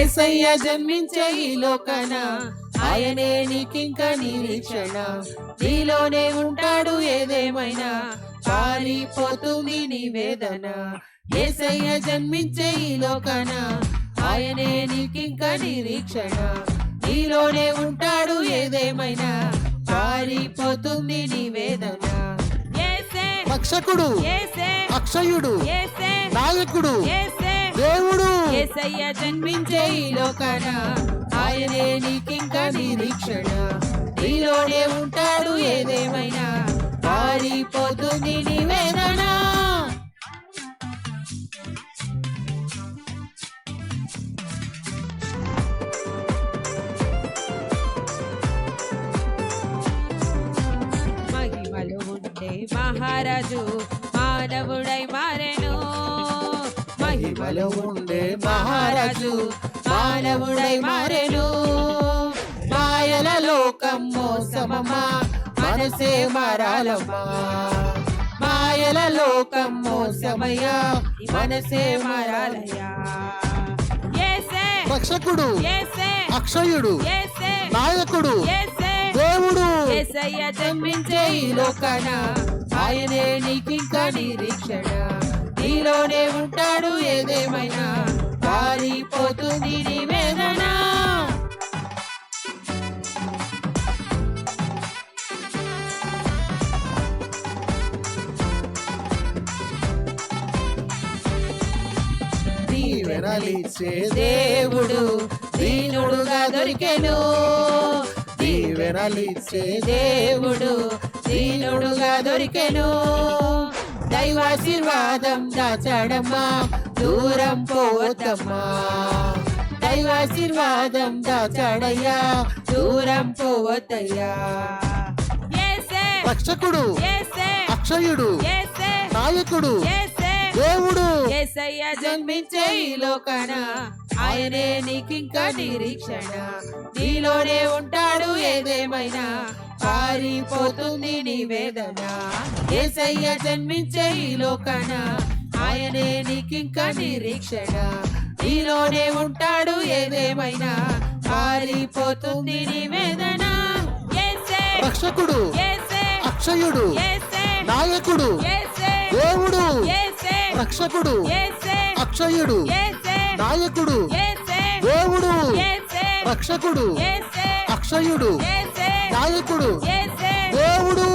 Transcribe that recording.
ఏసయ్య జన్మించే ఈ లోకన ఆయనే నీకింక నిరీక్షణ. నీలోనే ఉంటాడు ఏదేమైనా పారిపోతుంది నీ వేదన ఏసయ్య జన్మించే ఈ లోకన ఆయనే నీకింక నిరీక్షణ. నీలోనే ఉంటాడు ఏదేమైనా పారిపోతుంది నీ వేదన రక్షకుడు యేసే అక్షయుడు యేసే నాయకుడు యేసే దేవుడు యేసయ్య జన్మించే ఈ లోకాన ఆయనే నీకింకా నిరీక్షణ. నీలోనే ఉంటాడు ఏదేమైనా పారిపోతుంది నీ మహిమలు ఉండే మహారాజు మానవుడై మా ఉండే మహారాజు మానవుడై మారెను. మాయల లోకం మోసమమ్మా మనసే మారాలమ్మా. మాయల లోకం మోసమయ్యా మనసే మారాలయ్యా. రక్షకుడు అక్షయుడు నాయకుడు దేవుడు. జన్మించే ఈ లోకాన ఆయనే నీకింక నిరీక్షణ. నీలోనే ఉంటాడు ఏదేమైనా. పారిపోతుంది నీ వేదన. దేవుడు దీనుడుగా దొరికెను. దీవెనలిచ్చే దేవుడు దీనుడుగా దొరికెను. దైవాశీర్వాదం దాచాడమ్మా దూరం పోవద్దమ్మా. దైవాశీర్వాదం దాచాడయ్యా. దూరం పోవద్దయ్యా. రక్షకుడు అక్షయుడు నాయకుడు దేవుడు జన్మించే ఈ లోకాన ఆయనే నీకింక నిరీక్షణ. నీలోనే ఏదేమైనా పారిపోతుంది నీ వేదన ఏసయ్య జన్మించే ఈ లోకాన ఆయనే నీకింక నిరీక్షణ. నీలోనే ఉంటాడు ఏదేమైనా పారిపోతుంది నీ వేదన యేసే రక్షకుడు అక్షయుడు నాయకుడు దేవుడు రక్షకుడు అక్షయుడు నాయకుడు దేవుడు రక్షకుడు అక్షయుడు నాయకుడు. దేవుడు.